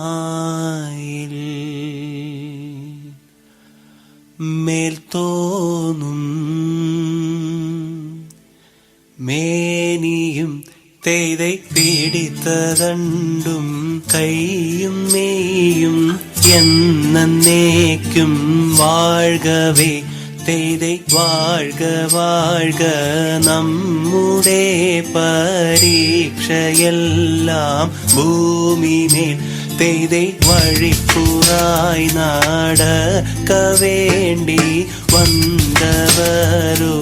പീലിയുമായിൽ മേൽത്തോന്നും മേനിയും തെയ്தை പിടിത്തതണ്ടും കൈയും മേയും എന്നേക്കും വാഴ്കവേ பெய்தை வாழ்க வாழ்க நம்முடைய பரீட்சையெல்லாம் பூமி மேல் பெய்தை வழிப்புறாய் நாடக்க வேண்டி வந்தவரோ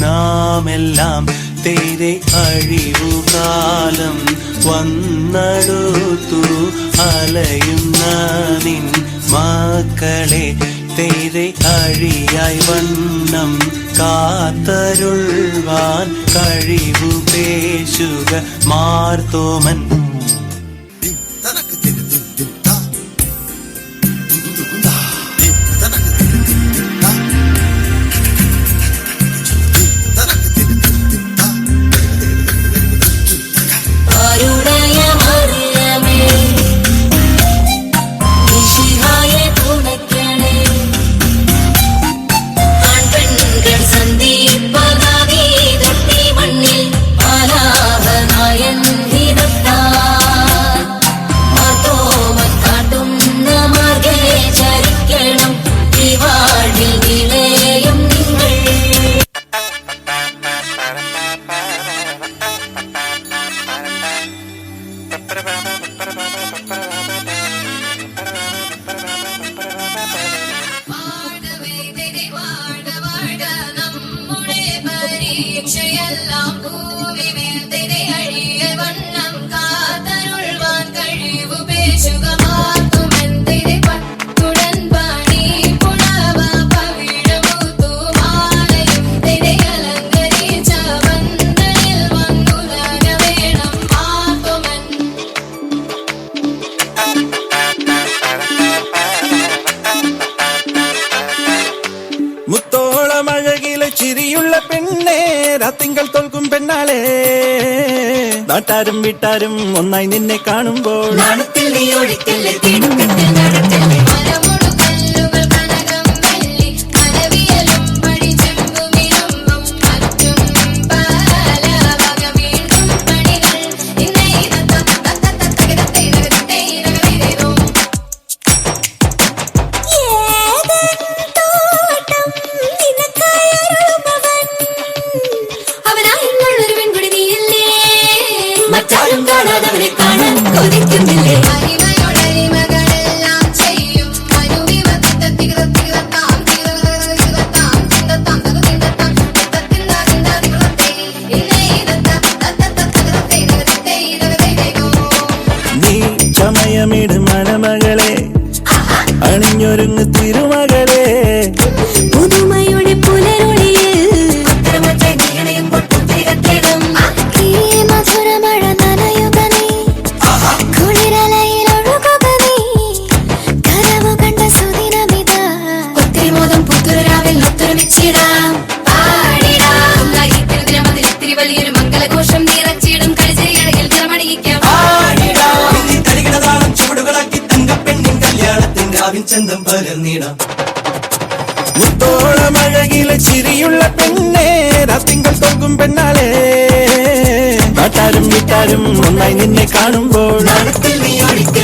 நாமெல்லாம் പെയ്തെ അഴിവു കാലം വന്നടുത്തു അലയുന്ന നിൻ മക്കളെ തെയ്തെ അഴിയായി വണ്ണം കാത്തരുൾവാൻ കഴിവു പേശുക മാർത്തോമൻ. ചിരിയുള്ള പെണ്ണേ രാത്തിങ്കൾ തോൽക്കും പെണ്ണാളെ. നാട്ടാരും വീട്ടാരും ഒന്നായി നിന്നെ കാണുമ്പോൾ നീ ചമയമിട് മനമകളെ. അണിഞ്ഞൊരുങ്ങ് തിരുമകളെ. രാവിൻ ചന്തം പകർന്നിടാം. ചിരിയുള്ള പെണ്ണേ രാത്തിങ്കൾ തോൽക്കും പെണ്ണാളെ. നാട്ടാരും വീട്ടാരും ഒന്നായി നിന്നെ കാണുമ്പോൾ നടത്തിൽ നീ ഒഴിക്കല്ലേ